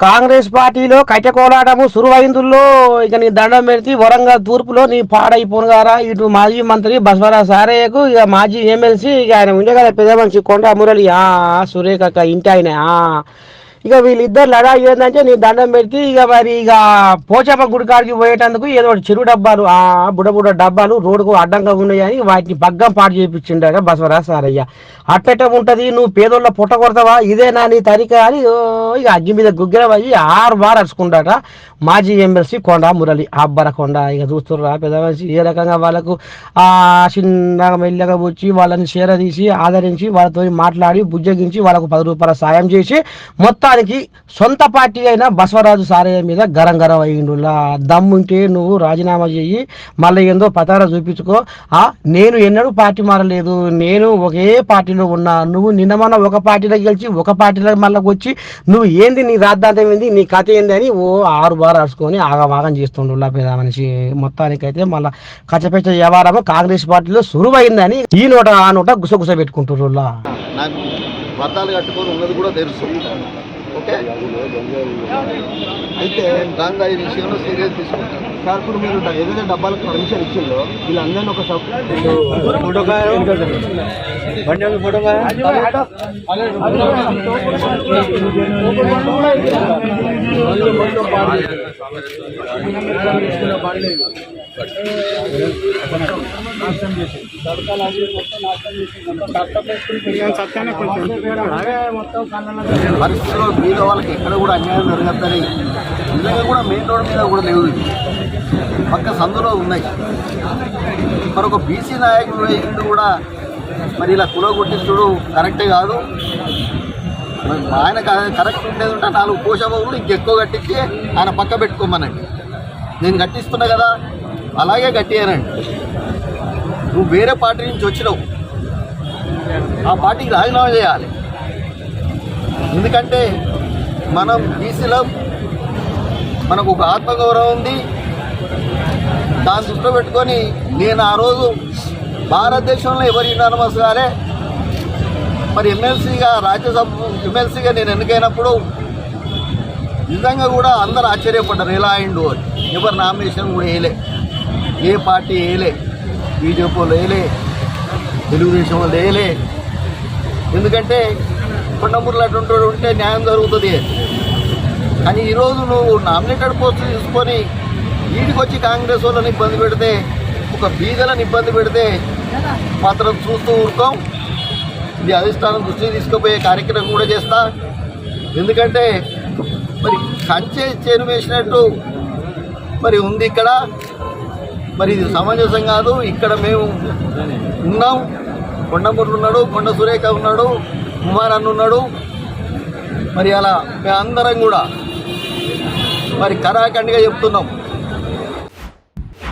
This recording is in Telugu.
కాంగ్రెస్ పార్టీలో కట్టె కోలాటము సురువైందుల్లో ఇక నీ దండం పెడితే వరంగల్ తూర్పులో నీ పాడైపోను గారా. ఇటు మాజీ మంత్రి బస్వరాజ్ సారయ్యకు ఇక మాజీ ఎమ్మెల్సీ ఇక ఆయన ఉండే కదా పెద్ద మనిషి కొండ మురళి. ఆ సురేఖ ఇంటి ఆయన. ఆ. ఇక వీళ్ళిద్దరు లడా ఏంటంటే నీ దండం పెడితే ఇక మరి ఇక పోచమ్మ గుడికాడికి పోయేటందుకు ఏదో ఒకటి చెరువు డబ్బాలు ఆ బుడ బుడ డబ్బాలు రోడ్డుకు అడ్డంగా ఉన్నాయని వాటిని బగ్గం పాటు చేయించిండగా బసవరాజు సారయ్య. అట్టెట్ట ఉంటది నువ్వు పేదోళ్ళ పుట్ట కొడతావా? ఇదేనా నీ తరిక అని ఓ ఇక అగ్గి మీద గుగ్గిర పోయి ఆరు బార్ అరుచుకుంటాట మాజీ ఎమ్మెల్సీ కొండ మురళి అబ్బర కొండ. ఇక చూస్తుర్రా పెద్ద మనిషి ఏ రకంగా వాళ్ళకు ఆ చిన్నగా మెల్లగా వచ్చి వాళ్ళని చేరదీసి ఆదరించి వాళ్ళతో మాట్లాడి బుజ్జగించి వాళ్ళకు పది రూపాయల సాయం చేసి మొత్తం మొత్తానికి సొంత పార్టీ అయిన బసవరాజు సారయ్య మీద గరం గరం అయ్యిండులా దమ్ముంటే నువ్వు రాజీనామా చెయ్యి మళ్ళీ ఏందో పతారా చూపించుకో. ఆ నేను ఎన్నడూ పార్టీ మారలేదు. నేను ఒకే పార్టీలో ఉన్నా. నువ్వు నిన్నమన్న ఒక పార్టీలో గెలిచి ఒక పార్టీలో మళ్ళీ వచ్చి నువ్వు ఏంది నీ రాద్ధాంతం ఏంది నీ కథ ఏంది అని ఓ ఆరు బారు అరుచుకొని ఆగమాగం చేస్తుండులా పేద మనిషి. మొత్తానికైతే మళ్ళీ కచ్చపెచ్చ వ్యవహారం కాంగ్రెస్ పార్టీలో సురువైందని ఈ నోట ఆ నోట గుసగుస పెట్టుకుంటుర్రులా నాకు కట్టుకొని ఉన్నది కూడా తెలుసు. ఓకే? అయితే దాని ఈ విషయంలో సీరియస్ తీసుకుంటాను. సార్ ఇప్పుడు మీరు ఏదైతే డబ్బాలకు పర్మిషన్ ఇచ్చిందో వీళ్ళందరినీ ఒక సబ్ ఫోటో ఫోటో పరిస్థితుల్లో మీద వాళ్ళకి ఎక్కడ కూడా అన్యాయం జరగద్దని ఇళ్ళగా కూడా మెయిన్ రోడ్ మీద కూడా లేవు పక్క సందులో ఉన్నాయి. మరొక బీసీ నాయకుడు ఇంటి కూడా మరి ఇలా కుల కొట్టించుడు కరెక్టే కాదు. ఆయన కరెక్ట్ ఉండేది ఉంటే నాలుగు పోషబాబులు ఇంకెక్కువ కట్టించి ఆయన పక్క పెట్టుకోమనండి. నేను కట్టిస్తున్నా కదా అలాగే కట్టియానండి నువ్వు వేరే పార్టీ నుంచి వచ్చినావు. ఆ పార్టీకి రాజీనామా చేయాలి. ఎందుకంటే మనం బీసీలో మనకు ఒక ఆత్మగౌరవం ఉంది. దాన్ని దృష్టిలో పెట్టుకొని నేను ఆ రోజు భారతదేశంలో ఎవరు యునానమస్ కాలే మరి ఎమ్మెల్సీగా రాజ్యసభ ఎమ్మెల్సీగా నేను ఎన్నికైనప్పుడు నిజంగా కూడా అందరూ ఆశ్చర్యపడ్డారు. ఎలా అయిండు అని. ఎవరు నామినేషన్ కూడా వేయలే. ఏ పార్టీ వేయలే బీజేపీ వాళ్ళు వేయలే తెలుగుదేశం వాళ్ళు వేయలే. ఎందుకంటే కొండమూరులో అటువంటి ఉంటే న్యాయం జరుగుతుంది. కానీ ఈరోజు నువ్వు నామినేటెడ్ పోస్ట్ తీసుకొని వీటికి వచ్చి కాంగ్రెస్ వాళ్ళని ఇబ్బంది పెడితే ఒక బీదలను ఇబ్బంది పెడితే మాత్రం చూస్తూ ఊరుకోం. ఇది అధిష్టానం దృష్టికి తీసుకుపోయే కార్యక్రమం కూడా చేస్తా. ఎందుకంటే మరి కంచె చేను వేసినట్టు మరి ఉంది ఇక్కడ. మరి ఇది సమంజసం కాదు. ఇక్కడ మేము ఉన్నాం. కొండమూరు ఉన్నాడు కొండ సురేఖ ఉన్నాడు కుమార్ అన్న ఉన్నాడు. మరి అలా మేమందరం కూడా మరి కరాఖండిగా చెప్తున్నాం.